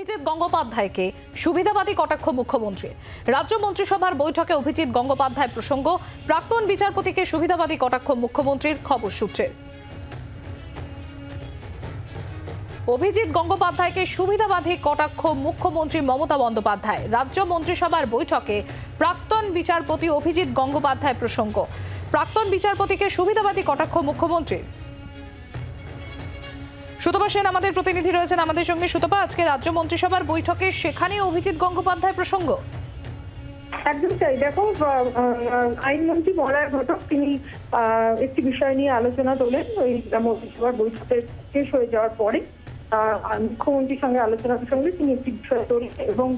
অভিজিৎ গঙ্গোপাধ্যায়কে সুবিধাবাদী কটাক্ষ মুখ্যমন্ত্রী রাজ্য মন্ত্রিসভার বৈঠকে অভিজিৎ গঙ্গোপাধ্যায় প্রসঙ্গ, প্রাক্তন বিচারপতিকে সুবিধাবাদী কটাক্ষ মুখ্যমন্ত্রীর খবর সূত্রে অভিজিৎ গঙ্গোপাধ্যায়কে সুবিধাবাদী কটাক্ষ মুখ্যমন্ত্রী মমতা বন্দ্যোপাধ্যায়। রাজ্য মন্ত্রিসভার বৈঠকে প্রাক্তন বিচারপতি অভিজিৎ গঙ্গোপাধ্যায় প্রসঙ্গ, প্রাক্তন বিচারপতিকে সুবিধাবাদী কটাক্ষ মুখ্যমন্ত্রীর। সুতপা সেন আমাদের প্রতিনিধি রয়েছেন আমাদের সঙ্গে। সুতপা, আজকে রাজ্য মন্ত্রিসভার বৈঠকে সেখানে অভিজিৎ গঙ্গোপাধ্যায় প্রসঙ্গ। একদম তাই। দেখো আইনমন্ত্রী মলয় ঘটক তিনি একটি বিষয় নিয়ে আলোচনা তোলেন। ওই মন্ত্রিসভার বৈঠকে শেষ হয়ে যাওয়ার পরে মুখ্যমন্ত্রীর সঙ্গে আলোচনা সঙ্গে তিনি একটি বিষয় তোলেন এবং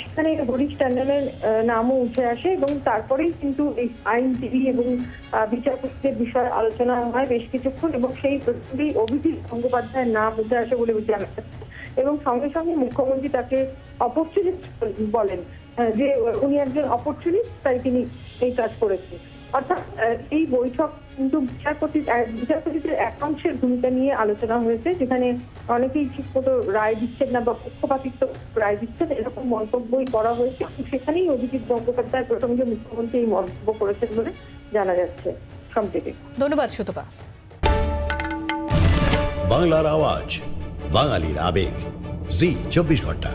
সেখানে হরিশ ট্যান্ডনের নামও উঠে আসে এবং তারপরেই কিন্তু এই আইনজীবী এবং বিচারপতিদের বিষয়ে আলোচনা হয় বেশ কিছুক্ষণ এবং সেই প্রসঙ্গেই অভিজিৎ গঙ্গোপাধ্যায়ের নাম উঠে আসে বলে জানা। এবং সঙ্গে সঙ্গে মুখ্যমন্ত্রী তাকে অপরচুনিস্ট বলেন যে উনি একজন অপরচুনিস্ট তাই তিনি এই কাজ করেছেন। অর্থাৎ এই বৈঠক কিন্তু বিচারপতি বিচারপতিদের একাংশের ভূমিকা নিয়ে আলোচনা হয়েছে যেখানে অনেকেই ঠিক মতো রায় দিচ্ছেন না বা পক্ষপাতিত্ব রায় দিচ্ছেন এরকম মন্তব্যই করা হয়েছে। এবং সেখানেই অভিজিৎ গঙ্গোপাধ্যায় প্রসঙ্গে মুখ্যমন্ত্রী এই মন্তব্য করেছেন বলে জানা যাচ্ছে সম্প্রতি ধন্যবাদ সুতপা। বাংলার আওয়াজ বাঙালির আবেগ। জি চব্বিশ ঘণ্টা।